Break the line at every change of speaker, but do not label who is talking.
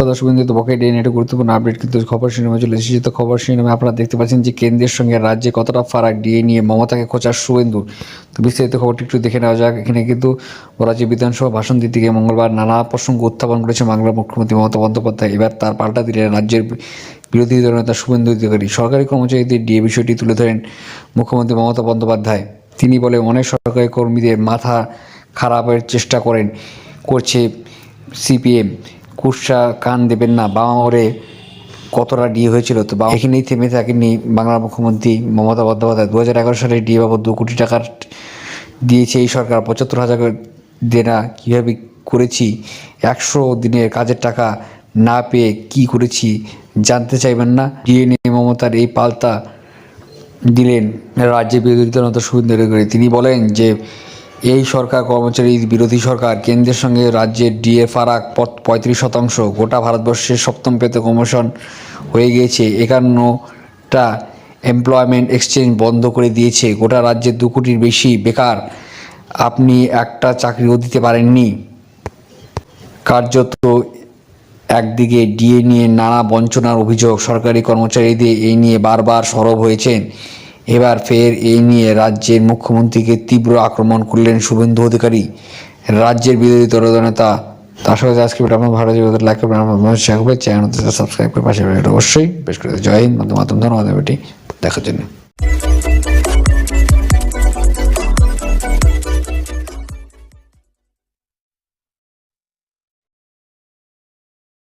সদস্য বিন্দুতে বকেট এই একটা গুরুত্বপূর্ণ আপডেট, কিন্তু খবর শিরোনামে চলে এসেছে। তো খবর শিরোনামে আপনারা দেখতে পাচ্ছেন যে কেন্দ্রের সঙ্গে রাজ্যে কতটা ফারাক ডিএ নিয়ে মমতাকে খোঁচার শুভেন্দুর তো বিস্তারিত খবরটি একটু দেখে নেওয়া যাক। এখানে কিন্তু রাজ্য বিধানসভা ভাষণ দিতে গিয়ে মঙ্গলবার নানা প্রসঙ্গ উত্থাপন করেছে বাংলার মুখ্যমন্ত্রী মমতা বন্দ্যোপাধ্যায়। এবার তার পাল্টা দিলেন রাজ্যের বিরোধী দলনেতা শুভেন্দু অধিকারী। সরকারি কর্মচারীদের ডিএ বিষয়টি তুলে ধরেন মুখ্যমন্ত্রী মমতা বন্দ্যোপাধ্যায়। তিনি বলে অনেক সরকারি কর্মীদের মাথা খারাপের চেষ্টা করেন, করছে সিপিএম। কুৎসা কান দেবেন না। বাবা ওরে কতটা ডিএ হয়েছিল? তো বাবা এখানেই থেমে থাকেননি বাংলার মুখ্যমন্ত্রী মমতা বন্দ্যোপাধ্যায়। দু হাজার এগারো সালে ডিএ বাবদ দু কোটি টাকার দিয়েছে এই সরকার। পঁচাত্তর হাজার দেনা কীভাবে করেছি? একশো দিনের কাজের টাকা না পেয়ে কি করেছি জানতে চাইবেন না? ডিএনএ মমতার এই পাল্টা দিলেন রাজ্যের বিরোধী দলনেতা শুভেন্দু তিনি বলেন যে এই সরকার কর্মচারী বিরোধী সরকার কেন্দ্রের সঙ্গে রাজ্যের ডিএ ফারাক পঁয়ত্রিশ শতাংশ। গোটা ভারতবর্ষের সপ্তম পেতে কমিশন হয়ে গিয়েছে। একান্নটা এমপ্লয়মেন্ট এক্সচেঞ্জ বন্ধ করে দিয়েছে। গোটা রাজ্যের দু কোটির বেশি বেকার। আপনি একটা চাকরিও দিতে পারেননি। কার্যত একদিকে ডিএ নিয়ে নানা বঞ্চনার অভিযোগ। সরকারি কর্মচারীদের এই নিয়ে বারবার সরব হয়েছেন। এবার ফের এই নিয়ে রাজ্যের মুখ্যমন্ত্রীকে তীব্র আক্রমণ করলেন শুভেন্দু অধিকারী। রাজ্যের বিরোধী দলনেতা তার সাথে আজকে আপনার ভালো যে লাইক করবেন আমার চ্যানেলটিতে সাবস্ক্রাইব করে পাশে অবশ্যই, বেশ করে জয় হিন্দ মাধ্যম ধন্যবাদ দেখার জন্য।